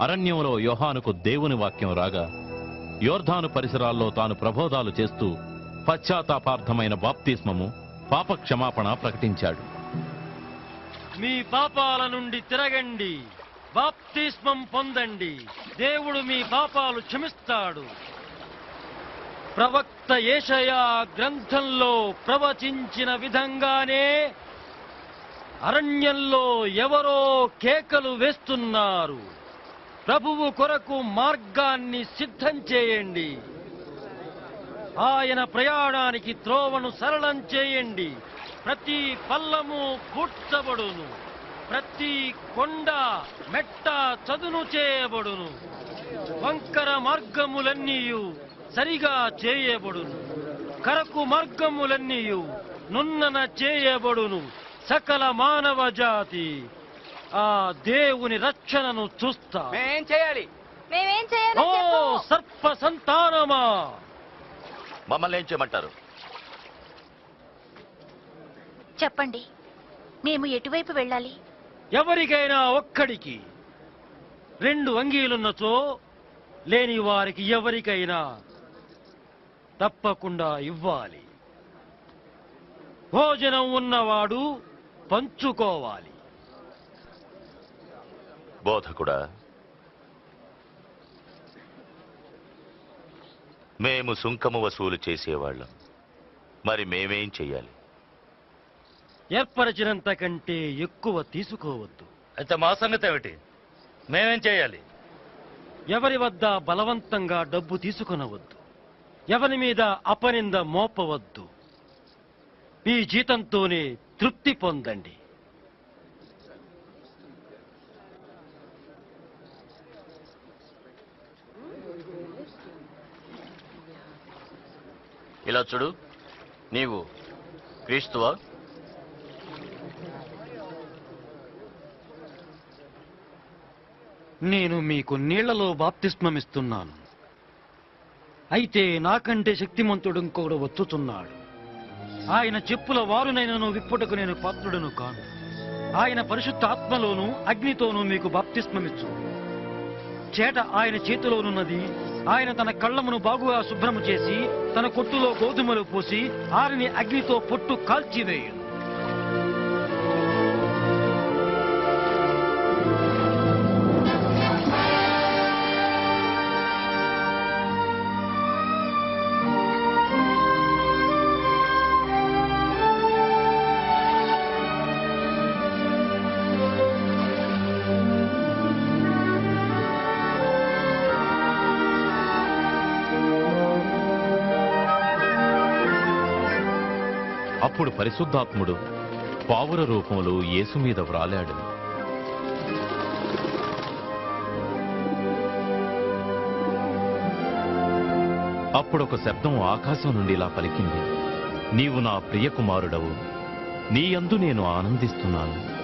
అరణ్యంలో యోహానుకు దేవుని వాక్యం రాగా యోర్ధాను పరిసరాల్లో తాను ప్రబోధాలు చేస్తూ పశ్చాత్తాపార్థమైన బాప్తిస్మము పాప క్షమాపణ ప్రకటించాడు. మీ పాపాల నుండి తిరగండి బాప్తిస్మం పొందండి దేవుడు మీ పాపాలు క్షమిస్తాడు. ప్రవక్త ఏషయా గ్రంథంలో ప్రవచించిన విధంగానే అరణ్యంలో ఎవరో కేకలు వేస్తున్నారు. ప్రభువు కొరకు మార్గాన్ని సిద్ధం చేయండి. ఆయన ప్రయాణానికి త్రోవను సరళం చేయండి. ప్రతి పల్లము పూడ్చబడును. ప్రతి కొండ మెట్ట చదును చేయబడును. వంకర మార్గములన్నీయు సరిగా చేయబడును. కరకు మార్గములన్నీయు నున్నన చేయబడును. సకల మానవ జాతి ఆ దేవుని రక్షణను చూస్తా. మేమేం చేయాలి. మేమేం చేయాలో ఓ సర్ప సంతానమా? మమ్మల్ని ఏం చేయమంటారు? చెప్పండి. మేము ఎటువైపు వెళ్ళాలి? ఎవరికైనా ఒక్కడికి రెండు అంగీలున్నచో లేని వారికి ఎవరికైనా తప్పకుండా ఇవ్వాలి. భోజనం ఉన్నవాడు పంచుకోవాలి. బోధకుడా మేము సుంకము వసూలు చేసేవాళ్ళం. మరి మేమేం చెయ్యాలి? ఏర్పరచినంత కంటే ఎక్కువ తీసుకోవద్దు. అయితే మా సంగతి ఏమిటి? మేమేం చేయాలి ఎవరి వద్ద బలవంతంగా డబ్బు తీసుకొనవద్దు. ఎవరి మీద అపనింద మోపవద్దు. మీ జీతంతోనే తృప్తి పొందండి. ఇలా చూడు నీవు క్రీస్తువా? నేను మీకు నీళ్ళలో బాప్తిస్మమిస్తున్నాను. అయితే నాకంటే శక్తిమంతుడు ఇంకొకడు వచ్చుచున్నాడు ఆయన చెప్పుల వారునైనను విప్పుటకు నేను పాత్రుడను కాను. ఆయన పరిశుద్ధ ఆత్మలోను అగ్నితోనూ మీకు బాప్తిస్మమిచ్చు. చేట ఆయన చేతిలోనున్నది ఆయన తన కళ్ళమును బాగుగా శుభ్రము చేసి తన కొట్టులో గోధుమలు పోసి ఆరిని అగ్నితో పొట్టు కాల్చివేయును. అప్పుడు పరిశుద్ధాత్ముడు పావుర రూపంలో యేసు మీద వ్రాలాడు. అప్పుడొక శబ్దం ఆకాశం నుండి ఇలా పలికింది. నీవు నా ప్రియ కుమారుడవు నీ అందు నేను ఆనందిస్తున్నాను.